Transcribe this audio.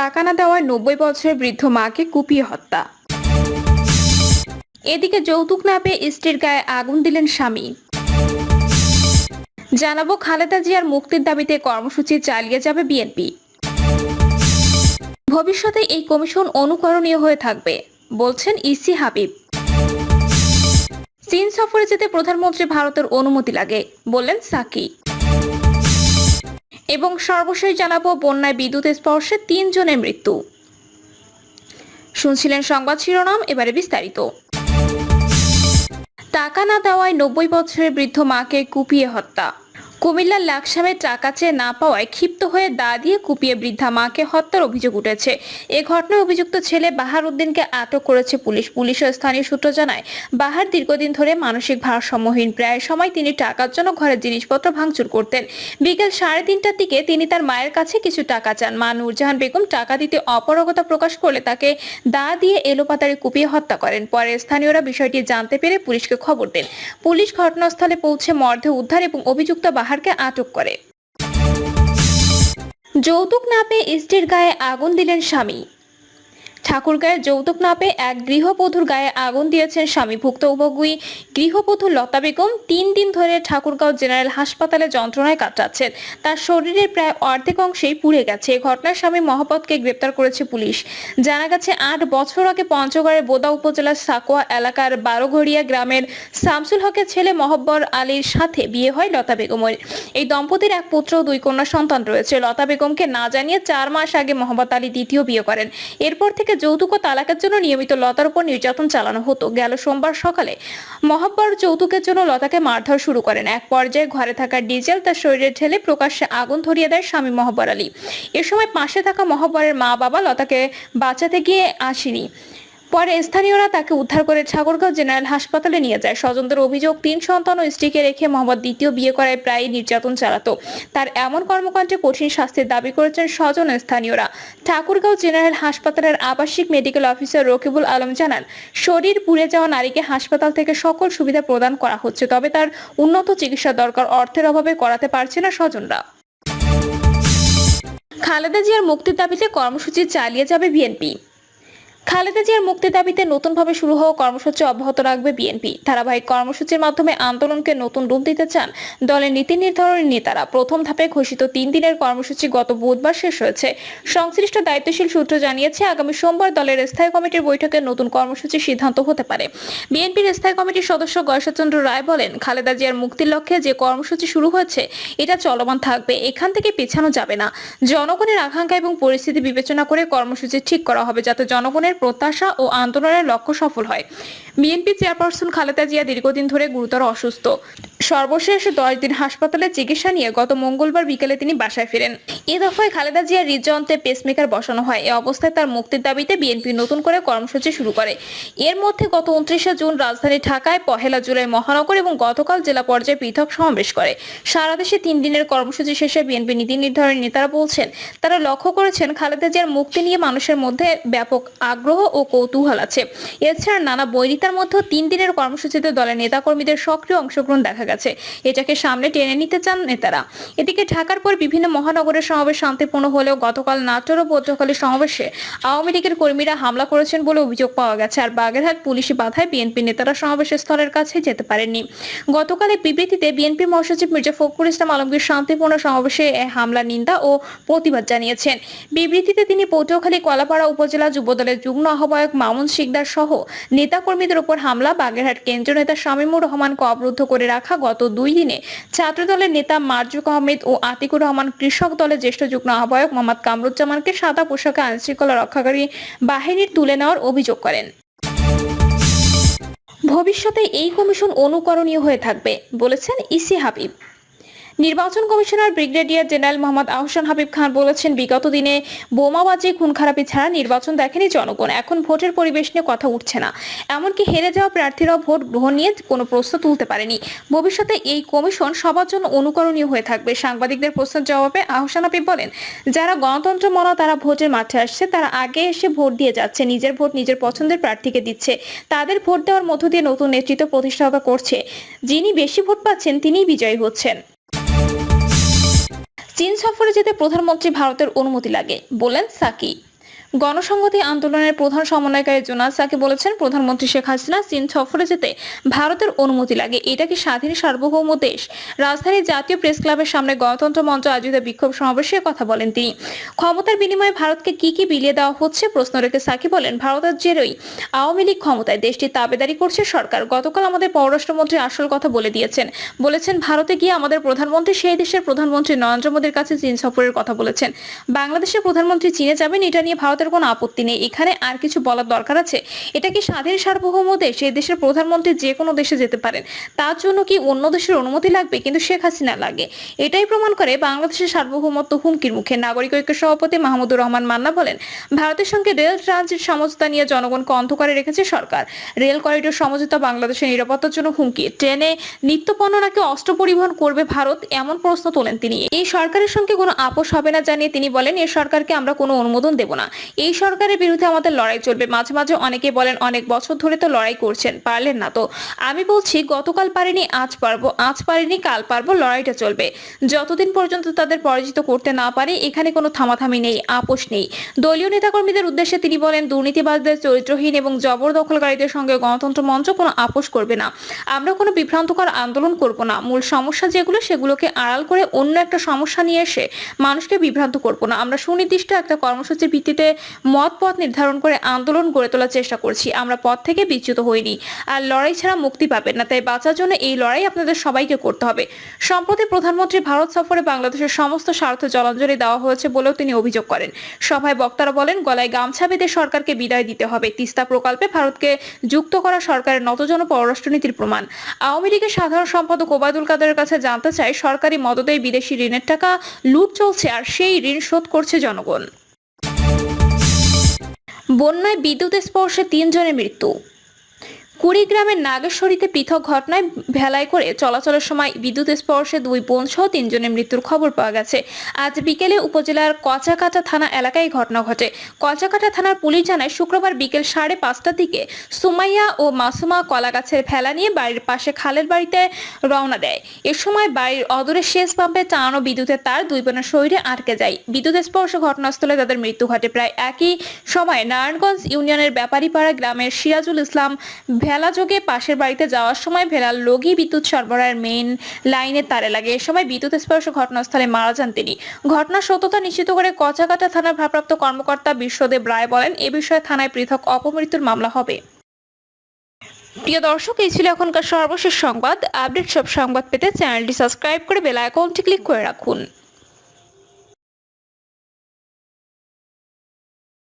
টাকা না দেওয়ায় নব্বই বছরের বৃদ্ধ মাকে কুপিয়ে হত্যা। এদিকে যৌতুক না পেয়ে স্ত্রীর গায়ে আগুন দিলেন স্বামী। জানাব খালেদা জিয়ার মুক্তির দাবিতে কর্মসূচি চালিয়ে যাবে বিএনপি। ভবিষ্যতে এই কমিশন অনুকরণীয় হয়ে থাকবে, বলছেন ইসি হাবিব। চীন সফরে যেতে প্রধানমন্ত্রী ভারতের অনুমতি লাগে, বললেন সাকি। এবং সর্বশেষ জানাব, বন্যায় বিদ্যুৎ স্পর্শে তিনজনের মৃত্যু। শুনছিলেন সংবাদ শিরোনাম, এবারে বিস্তারিত। টাকা না দেওয়ায় নব্বই বছরের বৃদ্ধ মাকে কুপিয়ে হত্যা। কুমিল্লার লাকসামে টাকা চেয়ে না পাওয়ায় ক্ষিপ্ত হয়ে দা দিয়ে কুপিয়ে বৃদ্ধা মাকে হত্যার অভিযোগ উঠেছে। এ ঘটনায় অভিযুক্ত ছেলে বাহার উদ্দিনকে আটক করেছে পুলিশ। পুলিশ ও স্থানীয় সূত্র জানায়, বাহার দীর্ঘদিন ধরে মানসিক ভারসাম্যহীন। প্রায় সময় তিনি টাকার জন্য ঘরের জিনিসপত্র ভাঙচুর করতেন। বিকেল সাড়ে তিনটার দিকে তিনি তার মায়ের কাছে কিছু টাকা চান। মা নূরজাহান বেগম টাকা দিতে অপারগতা প্রকাশ করলে তাকে দা দিয়ে এলোপাতাড়ি কুপিয়ে হত্যা করেন। পরে স্থানীয়রা বিষয়টি জানতে পেরে পুলিশকে খবর দেন। পুলিশ ঘটনাস্থলে পৌঁছে মর্ধে উদ্ধার এবং অভিযুক্ত বাহারকে আটক করে। যৌতুক না পেয়ে স্ত্রীর গায়ে আগুন দিলেন স্বামী। ঠাকুরগাঁয়ের যৌতুক না পেয়ে এক গৃহবধূর গায়ে আগুন দিয়েছেন স্বামী ভুক্তভোগী গৃহবধূ লতা বেগম তিন দিন ধরে ঠাকুরগাঁও জেনারেল হাসপাতালে যন্ত্রণায় কাটাচ্ছেন তার শরীরের প্রায় অর্ধেক অংশেই পুড়ে গেছে। ঘটনার স্বামী মহব্বতকে গ্রেপ্তার করেছে পুলিশ। জানা গেছে, আট বছর আগে পঞ্চগড়ের বোদা উপজেলার সাকোয়া এলাকার বারোঘড়িয়া গ্রামের শামসুল হকের ছেলে মহব্বর আলীর সাথে বিয়ে হয় লতা বেগমের। এই দম্পতির এক পুত্র দুই কন্যা সন্তান রয়েছে। লতা বেগমকে না জানিয়ে চার মাস আগে মোহাম্মদ আলী দ্বিতীয় বিয়ে করেন। এরপর থেকে যৌতুক ও তালাকের জন্য নিয়মিত লতার উপর নির্যাতন চালানো হতো। গেল সোমবার সকালে মহাব্বর যৌতুকের জন্য লতাকে মারধর শুরু করেন। এক পর্যায়ে ঘরে থাকা ডিজেল তার শরীরে ঢেলে প্রকাশ্যে আগুন ধরিয়ে দেয় স্বামী মহাব্বর আলী। এ সময় পাশে থাকা মহাব্বরের মা বাবা লতাকে বাঁচাতে গিয়ে আসেনি। পরে স্থানীয়রা তাকে উদ্ধার করে ঠাকুরগাঁও জেনারেল হাসপাতালে নিয়ে যায়। স্বজনদের অভিযোগ, তিন সন্তান ও স্ত্রীকে রেখে মোহাম্মদ দ্বিতীয় বিয়ে করায় প্রায় নির্যাতন চালাতো। তার এমন কর্মকাণ্ডে কঠিন শাস্তির দাবি করেছেন স্বজন ও স্থানীয়রা। ঠাকুরগাঁও জেনারেল হাসপাতালের আবাসিক মেডিকেল অফিসার রকিবুল আলম জানান, শরীর পুড়ে যাওয়া নারীকে হাসপাতাল থেকে সকল সুবিধা প্রদান করা হচ্ছে, তবে তার উন্নত চিকিৎসা দরকার অর্থের অভাবে করাতে পারছে না স্বজনরা। খালেদা জিয়ার মুক্তির দাবিতে কর্মসূচি চালিয়ে যাবে বিএনপি। খালেদা জিয়ার মুক্তির দাবিতে নতুনভাবে শুরু হওয়া কর্মসূচি অব্যাহত রাখবে বিএনপি। ধারাবাহিক কর্মসূচির মাধ্যমে আন্দোলনকে নতুন রূপ দিতে চান দলের নীতি নির্ধারণী নেতারা। প্রথম ধাপে ঘোষিত তিন দিনের কর্মসূচি গত বুধবার শেষ হয়েছে। সংশ্লিষ্ট দায়িত্বশীল সূত্র জানিয়েছে, আগামী সোমবার দলের স্থায়ী কমিটির বৈঠকে নতুন কর্মসূচির সিদ্ধান্ত হতে পারে। বিএনপির স্থায়ী কমিটির সদস্য গয়েশচন্দ্র রায় বলেন, খালেদা জিয়ার মুক্তির লক্ষ্যে যে কর্মসূচি শুরু হয়েছে, এটা চলমান থাকবে, এখান থেকে পেছানো যাবে না। জনগণের আকাঙ্ক্ষা এবং পরিস্থিতি বিবেচনা করে কর্মসূচি ঠিক করা হবে, যাতে জনগণের প্রত্যাশা ও আন্দোলনের লক্ষ্য সফল হয়। বিএনপি চেয়ারপারসন খালেদা জিয়া দীর্ঘদিন ধরে গুরুতর অসুস্থ। সর্বশেষ দশ দিন হাসপাতালে চিকিৎসা নিয়ে গত মঙ্গলবার বিকেলে তিনি বাসায় ফেরেন। এ দফায় খালেদা জিয়ার হৃদযন্ত্রে পেসমেকার বসানো হয়। এ অবস্থায় তার মুক্তির দাবিতে বিএনপি নতুন করে কর্মসূচি শুরু করে। এর মধ্যে গত উনত্রিশে জুন রাজধানী ঢাকায়, পহেলা জুলাই মহানগর এবং গতকাল জেলা পর্যায়ে পৃথক সমাবেশ করে। সারা দেশে তিন দিনের কর্মসূচি শেষে বিএনপি নীতি নির্ধারণী নেতারা বলছেন, তারা লক্ষ্য করেছেন খালেদা জিয়ার মুক্তি নিয়ে মানুষের মধ্যে ব্যাপক আগ্রহ ও কৌতূহল আছে। এছাড়া নানা বৈরিতার মধ্যেও তিন দিনের কর্মসূচিতে দলের নেতাকর্মীদের সক্রিয় অংশগ্রহণ দেখা গেছে। এটাকে সামনে টেনে নিতে চান নেতারা। এদিকে ঢাকার পর বিভিন্ন মহানগরের সমাবেশ শান্তিপূর্ণ হলেও গতকাল নাটোর ও পটুয়াখালী সমাবেশে আওয়ামী লীগের কর্মীরা হামলা করেছেন বলে অভিযোগ পাওয়া গেছে। আর বাগেরহাট পুলিশি বাধায় বিএনপি নেতারা সমাবেশ স্থলের কাছে যেতে পারেননি। গতকাল বিবৃতিতে বিএনপি মহাসচিব মির্জা ফখরুল ইসলাম আলমগীর শান্তিপূর্ণ সমাবেশে হামলা নিন্দা ও প্রতিবাদ জানিয়েছেন। বিবৃতিতে তিনি পটুয়াখালী, কলাপাড়া উপজেলা যুবদলের যুগ্ম আহ্বায়ক মামুন শিকদার সহ নেতাকর্মীদের উপর হামলা, বাগেরহাট কেন্দ্রীয় নেতা শামীমুর রহমানকে অবরুদ্ধ করে রাখা গত দুই দিনে। ছাত্রদলের নেতা মারজুক আহমেদ ও আতিকুর রহমান কৃষক দলের জ্যেষ্ঠ যুগ্ম আহ্বায়ক মোহাম্মদ কামরুজ্জামানকে সাদা পোশাকে আইনশৃঙ্খলা রক্ষাকারী বাহিনীর তুলে নেওয়ার অভিযোগ করেন। ভবিষ্যতে এই কমিশন অনুকরণীয় হয়ে থাকবে, বলেছেন ইসি হাবিব। নির্বাচন commissioner brigadier general Mohammad Ahsan Habib Khan বলেছেন, বিগত দিনে বোমাবাজি খুন খারাপি ছাড়া নির্বাচন দেখেনি জনগণ। এখন ভোটের পরিবেশ নিয়ে কথা উঠছে না। এমনকি হেরে যাওয়া প্রার্থীরাও ভোট গ্রহণ নিয়ে কোনো প্রশ্ন তুলতে পারেনি। ভবিষ্যতে এই কমিশন সবার জন্য অনুকরণীয় হয়ে থাকবে। সাংবাদিকদের প্রশ্নের জবাবে আহসান হাবিব বলেন, যারা গণতন্ত্র মনা তারা ভোটের মাঠে আসছে, তারা আগে এসে ভোট দিয়ে যাচ্ছে, নিজের ভোট নিজের পছন্দের প্রার্থীকে দিচ্ছে। তাদের ভোট দেওয়ার মধ্য দিয়ে নতুন নেতৃত্ব প্রতিষ্ঠাতা করছে। যিনি বেশি ভোট পাচ্ছেন, তিনিই বিজয়ী হচ্ছেন। চীন সফরে যেতে প্রধানমন্ত্রী ভারতের অনুমতি লাগে বলেন সাকি। গণসংহতি আন্দোলনের প্রধান সমন্বয়কারী জোনাস সাকি বলেছেন, প্রধানমন্ত্রী শেখ হাসিনা চীন সফরে যেতে ভারতের অনুমতি লাগে। এটা কি স্বাধীন সার্বভৌম দেশ? রাজধানীর জাতীয় প্রেস ক্লাবের সামনে গণতন্ত্র মঞ্চ আয়োজিত বিক্ষোভ সমাবেশে কথা বলেন তিনি। ক্ষমতার বিনিময়ে ভারতকে কি কি বিলিয়ে দেওয়া হচ্ছে? প্রশ্ন রেখে সাকি বলেন ভারতের জেরই। আওয়ামী লীগ ক্ষমতায় দেশটির তাবেদারি করছে সরকার। গতকাল আমাদের পররাষ্ট্রমন্ত্রী আসল কথা বলে দিয়েছেন। বলেছেন, ভারতে গিয়ে আমাদের প্রধানমন্ত্রী, সেই দেশের প্রধানমন্ত্রী নরেন্দ্র মোদীর কাছে চীন সফরের কথা বলেছেন। বাংলাদেশের প্রধানমন্ত্রী চীনে যাবেন, এটা নিয়ে ভারতের কোনো আপত্তি নেই। এখানে আর কিছু বলার দরকার আছে? এটা কি স্বাধীন সার্বভৌম দেশ? এই দেশের প্রধানমন্ত্রী যে কোনো দেশে যেতে পারেন। তার জন্য কি অন্য দেশের অনুমতি লাগবে? কিন্তু শেখ হাসিনা লাগে। এটাই প্রমাণ করে বাংলাদেশের সার্বভৌমত্ব হুমকির মুখে। নাগরিক ঐক্য সভাপতি মাহমুদুর রহমান মান্না বলেন, ভারতের সঙ্গে রেল ট্রানজিট সমঝোতা নিয়ে জনগণকে অন্ধকারে রেখেছে সরকার। রেল করিডোর সমঝোতা বাংলাদেশের নিরাপত্তার জন্য হুমকি। ট্রেনে নিত্যপণ্য নাকি অস্ত্র পরিবহন করবে ভারত? এমন প্রশ্ন তোলেন তিনি। এই সরকারের সঙ্গে কোনো আপোষ হবে না জানিয়ে তিনি বলেন এই সরকারকে আমরা কোনো অনুমোদন দেব না। এই সরকারের বিরুদ্ধে আমাদের লড়াই চলবে। মাঝে মাঝে অনেকে বলেন, অনেক বছর ধরে তো লড়াই করছেন, পারলেন না তো। আমি বলছি, গতকাল পারিনি, আজ পারব, আজ পারিনি, কাল পারব, লড়াইটা চলবে। যতদিন পর্যন্ত তাদের পরাজিত করতে না পারে, এখানে কোনো থামাথামি নেই, আপোষ নেই। দলীয় নেতাকর্মীদের উদ্দেশ্যে তিনি বলেন, দুর্নীতিবাজদের চরিত্রহীন এবং জবরদখলকারীদের সঙ্গে গণতন্ত্র মঞ্চ কোনো আপোষ করবে না। আমরা কোনো বিভ্রান্তকর আন্দোলন করব না। মূল সমস্যা যেগুলো, সেগুলোকে আড়াল করে অন্য একটা সমস্যা নিয়ে এসে মানুষকে বিভ্রান্ত করব না। আমরা সুনির্দিষ্ট একটা কর্মসূচির ভিত্তিতে মত পথ নির্ধারণ করে আন্দোলন গড়ে তোলার চেষ্টা করছি। আমরা পথ থেকে বিচ্যুত হইনি। আর লড়াই ছাড়া মুক্তি পাবেন না, তাই বাঁচার জন্য এই লড়াই আপনাদের সবাইকে করতে হবে। সম্প্রতি প্রধানমন্ত্রী ভারত সফরে বাংলাদেশের সমস্ত স্বার্থ জলাঞ্জলি দেওয়া হয়েছে বলেও তিনি অভিযোগ করেন। সভায় বক্তারা বলেন, গলায় গামছা বেঁধে সরকারকে বিদায় দিতে হবে। তিস্তা প্রকল্পে ভারতকে যুক্ত করা সরকারের নতজন পররাষ্ট্রনীতির প্রমাণ। আওয়ামী লীগের সাধারণ সম্পাদক ওবায়দুল কাদের কাছে জানতে চাই, সরকারি মদতে বিদেশি ঋণের টাকা লুট চলছে আর সেই ঋণ শোধ করছে জনগণ। বন্যায় বিদ্যুৎ স্পর্শে তিনজনের মৃত্যু। কুড়িগ্রামের নাগেশ্বরীতে পৃথক ঘটনায় ভেলায় করে চলাচলের সময় বিদ্যুৎ স্পর্শে দুই বোন সহ তিনজনের মৃত্যুর খবর পাওয়া গেছে। আজ বিকেলে উপজেলার কচাকাটা থানা এলাকায় ঘটনা ঘটে। কচাকাটা থানার পুলিশ জানায়, শুক্রবার বিকেল সাড়ে পাঁচটার দিকে সুমাইয়া ও মাসুমা কলা গাছের ভেলা নিয়ে বাড়ির পাশে খালের বাড়িতে রওনা দেয়। এ সময় বাড়ির অদূরে শেষ পাম্পে টানানো বিদ্যুতের তার দুই বোনের শরীরে আটকে যায়। বিদ্যুৎ স্পর্শ ঘটনাস্থলে তাদের মৃত্যু ঘটে। প্রায় একই সময় নারায়ণগঞ্জ ইউনিয়নের ব্যাপারীপাড়া গ্রামের সিরাজুল ইসলাম ভেলা যোগে পাশের বাড়িতে যাওয়ার সময় ভেলার লগি বিদ্যুৎ সরবরাহের মেইন লাইনের তারে লাগে। এ সময় বিদ্যুৎ স্পর্শ ঘটনাস্থলে মারা যান তিনি। ঘটনার সত্যতা নিশ্চিত করে কচাকাটা থানার ভারপ্রাপ্ত কর্মকর্তা বিশ্বদেব রায় বলেন, এ বিষয়ে থানায় পৃথক অপমৃত্যুর মামলা হবে। প্রিয় দর্শক, এই ছিল এখনকার সর্বশেষ সংবাদ। আপডেট সব সংবাদ পেতে চ্যানেলটি সাবস্ক্রাইব করে বেল আইকনটি ক্লিক করে রাখুন।